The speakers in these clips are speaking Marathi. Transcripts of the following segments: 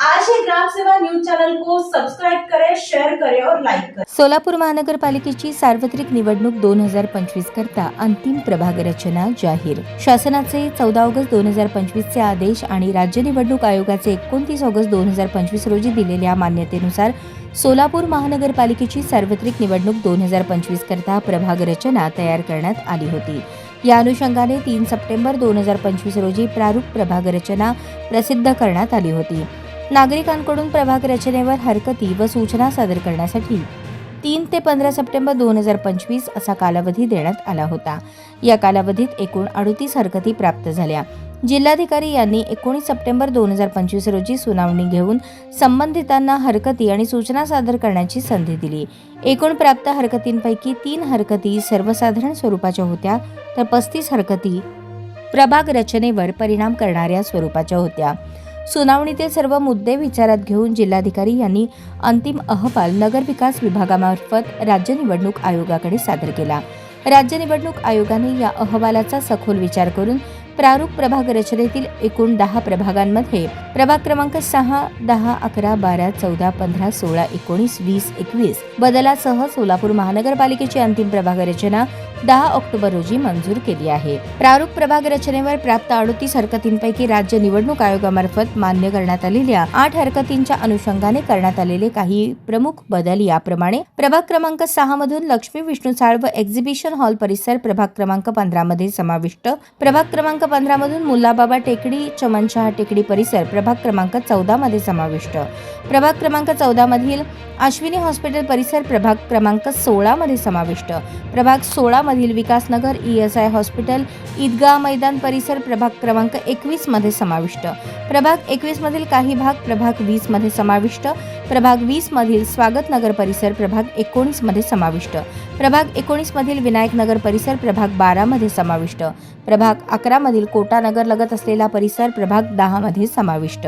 आज ही ग्राम सेवा न्यूज चॅनल को सब्सक्राइब करें शेअर करें और लाईक करें. सोलापूर महानगरपालिकेची सार्वत्रिक निवडणूक दोन हजार पंचवीस करता अंतिम प्रभाग रचना जाहीर. शासनाचे चौदा ऑगस्ट दोन हजार पंचवीसचे आदेश आणि राज्य निवडणूक आयोगाचे एकोणतीस ऑगस्ट दोन हजार पंचवीस रोजी दिलेल्या मान्यतेनुसार सोलापूर महानगरपालिकेची सार्वत्रिक निवडणूक दोन हजार पंचवीस करता प्रभाग रचना तयार करण्यात आली होती. या अनुषंगाने तीन सप्टेंबर दोन हजार पंचवीस रोजी प्रारूप प्रभाग रचना प्रसिद्ध करण्यात आली होती. नागरिकांकडून प्रभाग रचनेवर हरकती व सूचना सादर करण्यासाठी तीन ते पंधरा सप्टेंबर दोन हजार पंचवीस असा कालावधी देण्यात आला होता. या कालावधीत एकूण अडतीस हरकती प्राप्त झाल्या. जिल्हाधिकारी यांनी एकोणीस सप्टेंबर दोन हजार पंचवीस रोजी सुनावणी घेऊन संबंधितांना हरकती आणि सूचना सादर करण्याची संधी दिली. एकूण प्राप्त हरकतींपैकी तीन हरकती सर्वसाधारण स्वरूपाच्या होत्या तर पस्तीस हरकती प्रभाग रचनेवर परिणाम करणाऱ्या स्वरूपाच्या होत्या. सुनावणीतील सर्व मुद्दे विचारात घेऊन जिल्हाधिकारी यांनी अंतिम अहवाल नगर विकास विभागामार्फत राज्य निवडणूक आयोगाकडे सादर केला. राज्य निवडणूक आयोगाने या अहवालाचा सखोल विचार करून प्रारूप प्रभाग रचनेतील एकूण दहा प्रभागांमध्ये प्रभाग क्रमांक सहा दहा अकरा बारा चौदा पंधरा सोळा एकोणीस वीस एकवीस. बदलासह सोलापूर महानगरपालिकेची अंतिम प्रभाग रचना दहा ऑक्टोबर रोजी मंजूर केली आहे. प्रारूप प्रभाग रचनेवर प्राप्त अडोतीस हरकतींपैकी राज्य निवडणूक आयोगामार्फत मान्य करण्यात आलेल्या आठ हरकतींच्या अनुषंगाने करण्यात आलेले काही प्रमुख बदल याप्रमाणे प्रभाग क्रमांक सहा मधून लक्ष्मी विष्णू साळ व एक्झिबिशन हॉल परिसर प्रभाग क्रमांक पंधरा मध्ये समाविष्ट. प्रभाग क्रमांक पंधरा मधून मुल्लाबाबा टेकडी चमनशहा टेकडी परिसर प्रभाग क्रमांक चौदामध्ये समाविष्ट. प्रभाग क्रमांक चौदामधील अश्विनी हॉस्पिटल परिसर प्रभाग क्रमांक सोळामध्ये समाविष्ट. प्रभाग सोळामधील Vikasnagar E S I hospital Idgah मैदान परिसर प्रभाग क्रमांक एकवीसमध्ये समाविष्ट. प्रभाग एकवीसमधील काही भाग प्रभाग वीसमध्ये समाविष्ट. प्रभाग वीस मधील स्वागत नगर परिसर प्रभाग एकोणीसमध्ये समाविष्ट. प्रभाग एकोणीस मधील विनायक नगर परिसर प्रभाग बारा मध्ये समाविष्ट. प्रभाग अकरा मधील लगत असलेला परिसर प्रभाग दहा मध्ये समाविष्ट.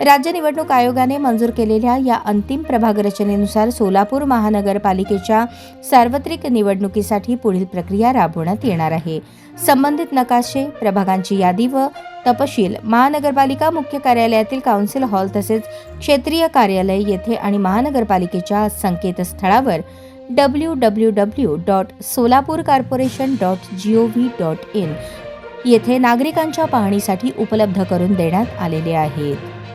राज्य निवडणूक आयोगाने मंजूर केलेल्या या अंतिम प्रभाग रचनेनुसार सोलापूर महानगरपालिकेच्या सार्वत्रिक निवडणुकीसाठी पुढील प्रक्रिया राबवण्यात येणार आहे. संबंधित नकाशे प्रभागांची यादी व तपशील महानगरपालिका मुख्य कार्यालयातील काउन्सिल हॉल तसेच क्षेत्रीय कार्यालय येथे आणि महानगरपालिकेच्या संकेतस्थळावर W W W dot Solapur corporation dot G O V dot in येथे नागरिकांच्या पाहणीसाठी उपलब्ध करून देण्यात आलेले आहेत.